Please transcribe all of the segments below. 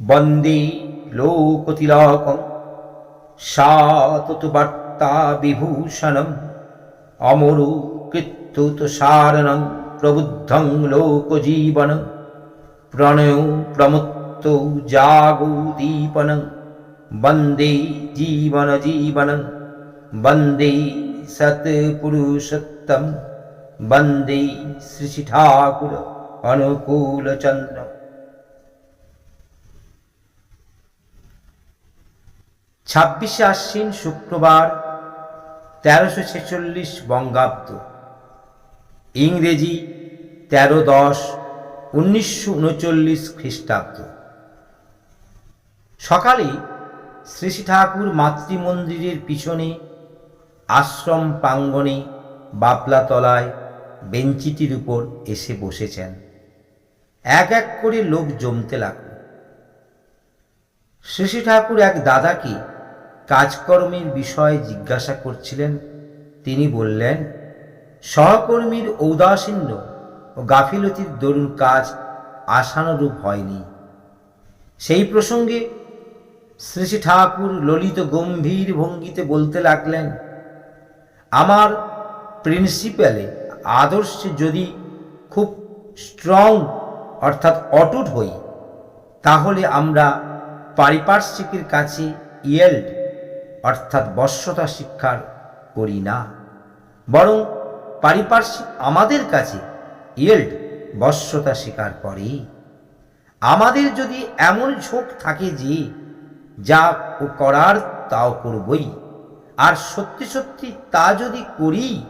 বন্দে লোকতিলকম সাততবার্তা বিভূষণম অমর কৃত্যুত সারণং প্রবুদ্ধং লোকজীবনম প্রণয় প্রমুক্ত জাগোদীপনং বন্দে জীবন জীবনং বন্দে সৎপুরুষোত্তম বন্দে শ্রী ঠাকুর অনুকূলচন্দ্র ছাব্বিশে আশ্বিন শুক্রবার, তেরোশো ছেচল্লিশ বঙ্গাব্দ। ইংরেজি তেরো দশ উনিশশো উনচল্লিশ খ্রিস্টাব্দ। সকালে শ্রী ঠাকুর মাতৃমন্দিরের পিছনে আশ্রম প্রাঙ্গণে বাপলাতলায় বেঞ্চিটির উপর এসে বসেছেন। এক এক করে লোক জমতে লাগল। শ্রী ঠাকুর এক দাদাকে কাজকর্মের বিষয়ে জিজ্ঞাসা করছিলেন। তিনি বললেন, সহকর্মীর ঔদাসীন্য ও গাফিলতির দরুন কাজ আশানুরূপ হয়নি। সেই প্রসঙ্গে শ্রী শ্রী ঠাকুর ললিত গম্ভীর ভঙ্গিতে বলতে লাগলেন, আমার প্রিন্সিপালে আদর্শে যদি খুব স্ট্রং অর্থাৎ অটুট হই, তাহলে আমরা পারিপার্শ্বিকের কাছে ইয়েল্ড অর্থাৎ বশ্যতা শিক্ষার করি না বরং পারিপার্শ্বিক আমাদের কাছে ইয়েল্ড বশ্যতা স্বীকার করে। আমাদের যদি এমন ঝোঁক থাকে যে, যা করার তাও করবই। আর সত্যি সত্যি তা যদি করি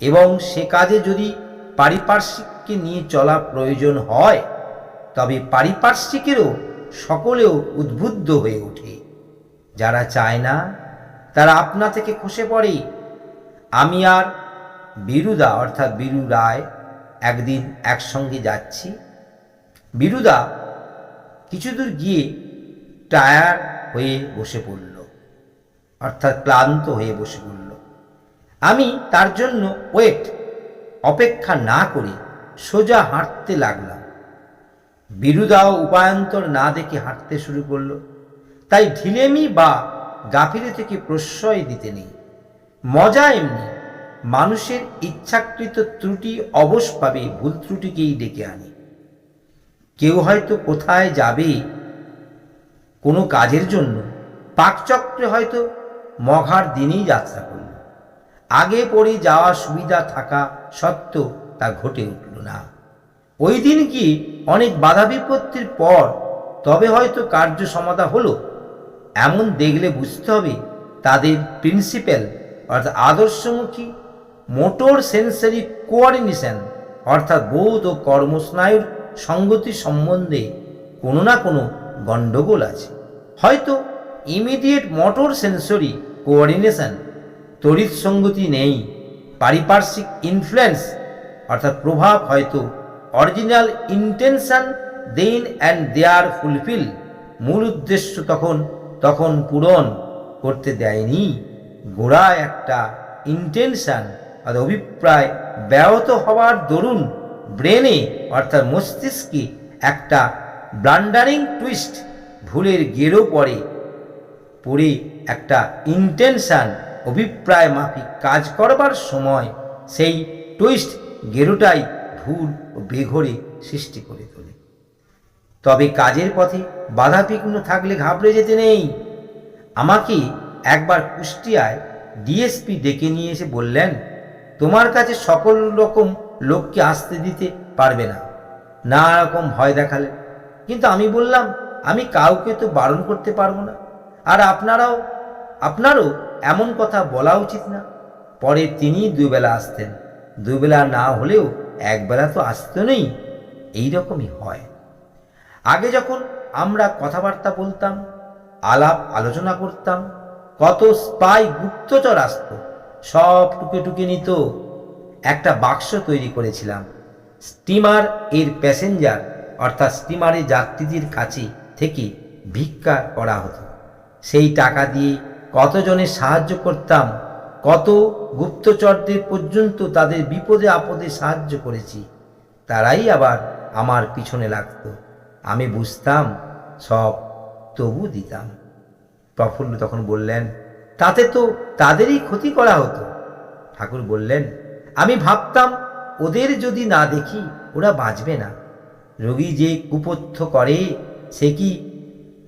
এবং সে কাজে যদি পারিপার্শ্বিককে নিয়ে চলা প্রয়োজন হয়, তবে পারিপার্শ্বিকেরও সকলেও উদ্বুদ্ধ হয়ে ওঠে। যারা চায় না তারা আপনা থেকে খসে পড়ে। আমি আর বীরুদা, অর্থাৎ বীরু রায়, একদিন একসঙ্গে যাচ্ছি। বীরুদা কিছু দূর গিয়ে টায়ার হয়ে বসে পড়ল, অর্থাৎ ক্লান্ত হয়ে বসে পড়ল। আমি তার জন্য ওয়েট, অপেক্ষা না করে সোজা হাঁটতে লাগলাম। বিরুদাও উপায়ন্তর না দেখে হাঁটতে শুরু করল। তাই ঢিলেমি বা গাফিলে থেকে প্রশ্রয় দিতে নেই। মজা এমনি। মানুষের ইচ্ছাকৃত ত্রুটি অবশভাবে ভুল ত্রুটিকেই ডেকে আনে। কেউ হয়তো কোথায় যাবে কোনো কাজের জন্য। পাকচক্রে হয়তো মঘার দিনেই যাত্রা করল। আগে পড়ে যাওয়া সুবিধা থাকা সত্ত্বেও তা ঘটে উঠল না। ওই দিন কি অনেক বাধা বিপত্তির পর তবে হয়তো কার্য সমাধা হলো। এমন দেখলে বুঝতে হবে তাদের প্রিন্সিপাল অর্থাৎ আদর্শমুখী, মোটর সেন্সারি কোঅর্ডিনেশন অর্থাৎ বোধ ও কর্মস্নায়ুর সঙ্গতি সম্বন্ধে কোনো না কোনো গণ্ডগোল আছে। হয়তো ইমিডিয়েট মোটর সেন্সরি কোঅর্ডিনেশন তড়িৎ সঙ্গতি নেই, পারিপার্শ্বিক ইনফ্লুয়েন্স অর্থাৎ প্রভাব হয়তো original intention then and there fulfil মূল উদ্দেশ্য তখন তখন পূরণ করতে দেয়নি। গোড়ায় একটা ইন্টেনশন আর অভিপ্রায় ব্যাহত হওয়ার দরুন ব্রেনে অর্থাৎ মস্তিষ্কে একটা ব্লান্ডারিং টুইস্ট ভুলের গেরো পড়ে পড়ে একটা ইন্টেনশান অভিপ্রায় মাফিক কাজ করবার সময় সেই টুইস্ট গেরোটাই ভুল ও বেঘরে সৃষ্টি করে তোলে। তবে কাজের পথে বাধাবিঘ্ন থাকলে ঘাবড়ে যেতে নেই। আমাকে একবার কুষ্টিয়ায় ডিএসপি ডেকে নিয়ে এসে বললেন, তোমার কাছে সকল রকম লোককে আসতে দিতে পারবে না। নানা রকম ভয় দেখালেন কিন্তু আমি বললাম, আমি কাউকে তো বারণ করতে পারব না। আর আপনারাও, আপনারও এমন কথা বলা উচিত না। পরে তিনি দুবেলা আসতেন। দুবেলা না হলেও একবেলা তো আসতে নেই। এই রকমই হয়। আগে যখন আমরা কথাবার্তা বলতাম, আলাপ আলোচনা করতাম, কত স্পাই গুপ্তচর আসত, সব টুকে টুকে নিত। একটা বাক্স তৈরি করেছিলাম, স্টিমার এর প্যাসেঞ্জার, অর্থাৎ স্টিমারের যাত্রীদের কাছে থেকে ভিক্ষা করা হতো। সেই টাকা দিয়ে কতজনের সাহায্য করতাম, কত গুপ্তচরদের পর্যন্ত তাদের বিপদে আপদে সাহায্য করেছি, তারাই আবার আমার পিছনে লাগতো। আমি বুঝতাম, সব তবু দিতাম। প্রফুল্ল তখন বললেন, তাতে তো তাদেরই ক্ষতি করা হতো। ঠাকুর বললেন, আমি ভাবতাম, ওদের যদি না দেখি, ওরা বাঁচবে না। রোগী যে কুপথ্য করে, সে কি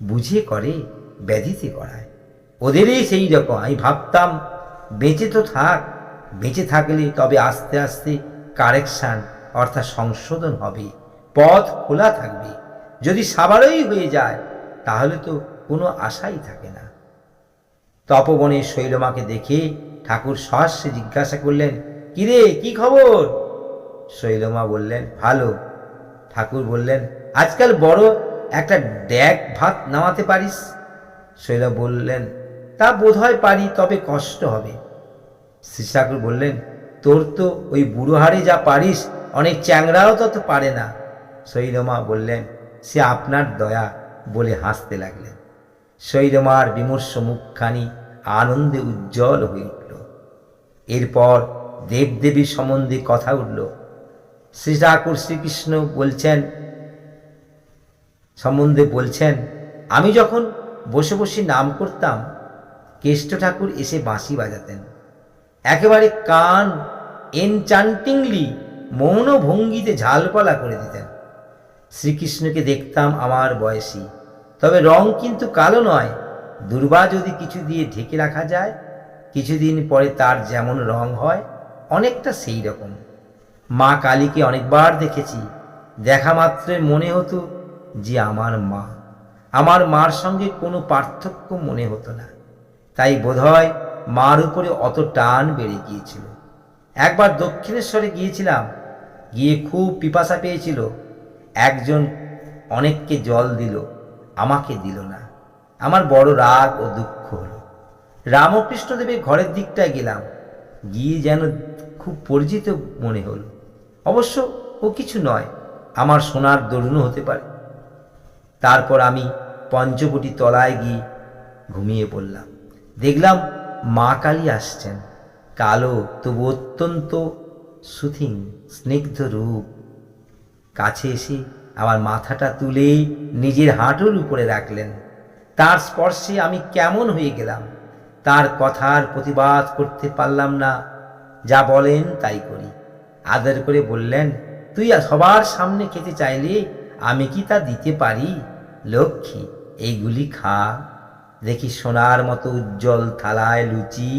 বুঝে করে, ব্যাধিতে করায়। ওদেরই সেই রকম, আমি ভাবতাম, বেঁচে তো থাক, বেঁচে থাকলে তবে আস্তে আস্তে কারেকশান, অর্থাৎ সংশোধন হবে, পথ খোলা থাকবে। যদি সাবারই হয়ে যায়, তাহলে তো কোনো আশাই থাকে না। তপবনে শৈলমাকে দেখে ঠাকুর সহাস্যে জিজ্ঞাসা করলেন, কিরে, কি খবর? শৈলমা বললেন, ভালো। ঠাকুর বললেন, আজকাল বড় একটা ড্যাগ ভাত নামাতে পারিস? শৈলা বললেন, তা বোধহয় পারি, তবে কষ্ট হবে। শ্রী ঠাকুর বললেন, তোর তো ওই বুড়ো হাড়ে যা পারিস, অনেক চ্যাংরাও তত পারে না। শৈলমা বললেন সে আপনার দয়া বলে হাসতে লাগলেন। শৈলমার বিমর্ষ মুখখানি আনন্দে উজ্জ্বল হয়ে উঠল। এরপর দেবদেবীর সম্বন্ধে কথা উঠল। শ্রী ঠাকুর শ্রীকৃষ্ণ বলছেন, সম্বন্ধে বলছেন, আমি যখন বসে বসে নাম করতাম, কেষ্ট ঠাকুর এসে বাঁশি বাজাতেন। একেবারে কান এনচান্টিংলি মৌন ভঙ্গিতে ঝালপালা করে দিতেন। শ্রীকৃষ্ণকে দেখতাম আমার বয়সী। তবে রং কিন্তু কালো নয়। দুর্বা যদি কিছু দিয়ে ঢেকে রাখা যায়, কিছুদিন পরে তার যেমন রং হয়, অনেকটা সেই রকম। মা কালীকে অনেকবার দেখেছি। দেখা মাত্রই মনে হতো যে আমার মা। আমার মার সঙ্গে কোনো পার্থক্য মনে হতো না। তাই বোধহয় মার উপরে অত টান বেড়ে গিয়েছিল। একবার দক্ষিণেশ্বরে গিয়েছিলাম। গিয়ে খুব পিপাসা পেয়েছিল। একজন অনেককে জল দিল, আমাকে দিল না। আমার বড় রাগ ও দুঃখ হলো। রামকৃষ্ণদেবের ঘরের দিকটায় গেলাম, গিয়ে যেন খুব পরিচিত মনে হলো। অবশ্য ও কিছু নয়, আমার সোনার দরুণও হতে পারে। তারপর আমি পঞ্চবটি তলায় গিয়ে ঘুমিয়ে পড়লাম। দেখলাম মা কালী আসছেন। কালো তবু অত্যন্ত সুথিং, স্নিগ্ধ রূপ। কাছে এসে আমার মাথাটা তুলে নিজের হাঁটুর উপরে রাখলেন। তার স্পর্শে আমি কেমন হয়ে গেলাম, তার কথার প্রতিবাদ করতে পারলাম না। যা বলেন তাই করি। আদর করে বললেন, তুই সবার সামনে খেতে চাইলে আমি কি তা দিতে পারি? লক্ষ্মী, এইগুলি খা। দেখি সোনার মতো উজ্জ্বল থালায় লুচি,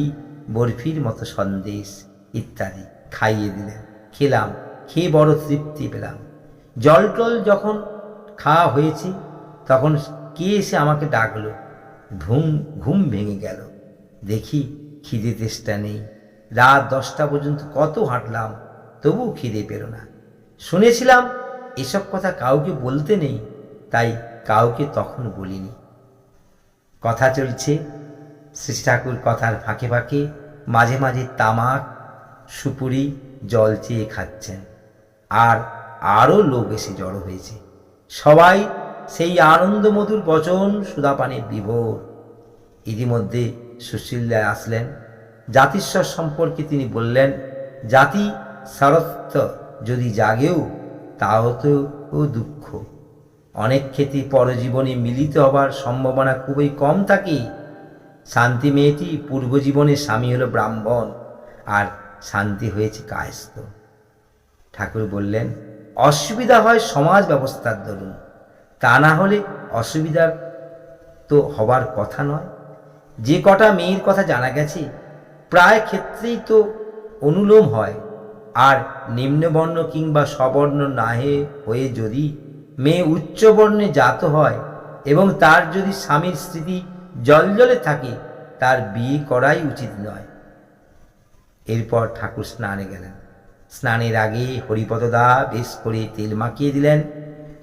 বরফির মতো সন্দেশ ইত্যাদি খাইয়ে দিলেন। খেলাম, খেয়ে বড় তৃপ্তি পেলাম। জল টল যখন খাওয়া হয়েছে, তখন কে এসে আমাকে ডাকলো? ঘুম ঘুম ভেঙে গেল। দেখি খিদে তেষ্টা নেই। রাত দশটা পর্যন্ত কত হাঁটলাম তবু খিদে পেল না। শুনেছিলাম এসব কথা কাউকে বলতে নেই, তাই কাউকে তখন বলিনি। কথা চলছে শ্রী ঠাকুর কথার ফাঁকে ফাঁকে মাঝে মাঝে তামাক, সুপুরি জল চেয়ে খাচ্ছেন। আর আরও লোক এসে জড়ো হয়েছে। সবাই সেই আনন্দমধুর বচন সুদাপানে বিভোর। ইতিমধ্যে সুশীল্লা আসলেন। জাতিস্বর সম্পর্কে তিনি বললেন, জাতি সারত্ব যদি জাগেও, তাও তো দুঃখ। অনেক ক্ষেত্রে পরজীবনে মিলিত হবার সম্ভাবনা খুবই কম থাকে। শান্তি মেয়েটি পূর্বজীবনে স্বামী হলো ব্রাহ্মণ, আর শান্তি হয়েছে কায়স্থ। ঠাকুর বললেন অসুবিধা হয় সমাজ ব্যবস্থার দরুন। তা না হলে অসুবিধার তো হবার কথা নয়। যে কটা মেয়ের কথা জানা গেছে, প্রায় ক্ষেত্রেই তো অনুলোম হয়। আর নিম্নবর্ণ কিংবা সবর্ণ নাহে হয়ে যদি মেয়ে উচ্চবর্ণে জাত হয় এবং তার যদি স্বামীর স্মৃতি জলজলে থাকে, তার বিয়ে করাই উচিত নয়। এরপর ঠাকুর স্নানে গেলেন। স্নানের আগে হরিপদদা বেশ করে তেল মাখিয়ে দিলেন।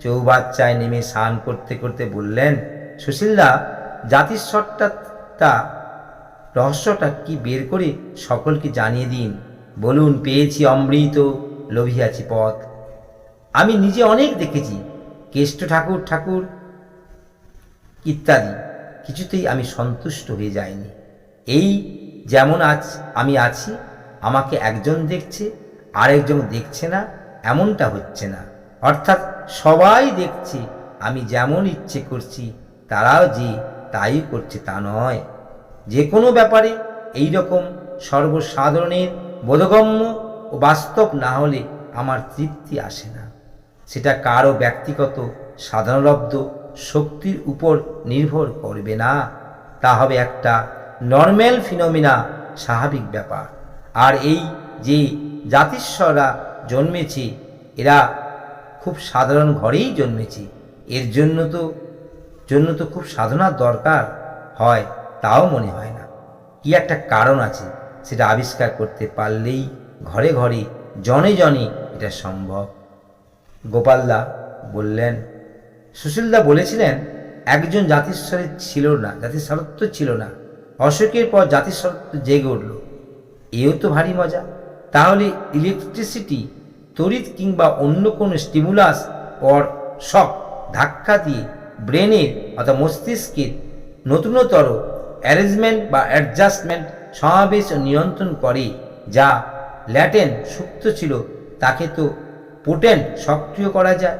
চৌবাচ্চায় নেমে স্নান করতে করতে বললেন, সুশীলদা জাতিস্বরটা তা রহস্যটা কি বের করে সকলকে জানিয়ে দিন? বলুন, পেয়েছি অমৃত, লোভিয়াছি পথ। আমি নিজে অনেক দেখেছি, কেষ্ট ঠাকুর ঠাকুর ইত্যাদি। কিছুতেই আমি সন্তুষ্ট হয়ে যাইনি। এই যেমন আজ আমি আছি, আমাকে একজন দেখছে আরেকজন দেখছে না, এমনটা হচ্ছে না। অর্থাৎ সবাই দেখছে, আমি যেমন ইচ্ছে করছি, তারাও যে তাই করছে তা নয়। যে কোনো ব্যাপারে এই রকম সর্বসাধারণের বোধগম্য ও বাস্তব না হলে আমার তৃপ্তি আসে না। সেটা কারও ব্যক্তিগত সাধারণলব্ধ শক্তির উপর নির্ভর করবে না। তা হবে একটা নর্ম্যাল ফিনোমিনা, স্বাভাবিক ব্যাপার। আর এই যে জাতিস্বরা জন্মেছে, এরা খুব সাধারণ ঘরেই জন্মেছে। এর জন্য তো জন্য তো খুব সাধনার দরকার হয়, তাও মনে হয় না। কি একটা কারণ আছে সেটা আবিষ্কার করতে পারলেই ঘরে ঘরে, জনে জনে এটা সম্ভব। গোপালদা বললেন, সুশীলদা বলেছিলেন, একজন জাতিস্বরের ছিল না, জাতিস্বরত্ব ছিল না। অশোকের পর জাতিস্বরত্ব জেগে উঠল। এও তো ভারী মজা। তাহলে ইলেকট্রিসিটি তড়িৎ কিংবা অন্য কোনো স্টিমুলাস পর শক ধাক্কা দিয়ে ব্রেনের অর্থাৎ মস্তিষ্কের নতুনতর অ্যারেঞ্জমেন্ট বা অ্যাডজাস্টমেন্ট সমাবেশ নিয়ন্ত্রণ করে, যা ল্যাটেন সুপ্ত ছিল তাকে তো পোটেন্ট সক্রিয় করা যায়।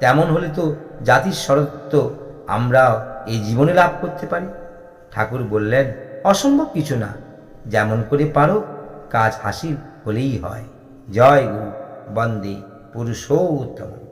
তেমন হলে তো জাতির শরত্ব আমরা এই জীবনে লাভ করতে পারি। ঠাকুর বললেন, অসম্ভব কিছু না। যেমন করে পারো, কাজ হাসিল হলেই হয়। জয় গুরু বন্দে পুরুষোত্তম।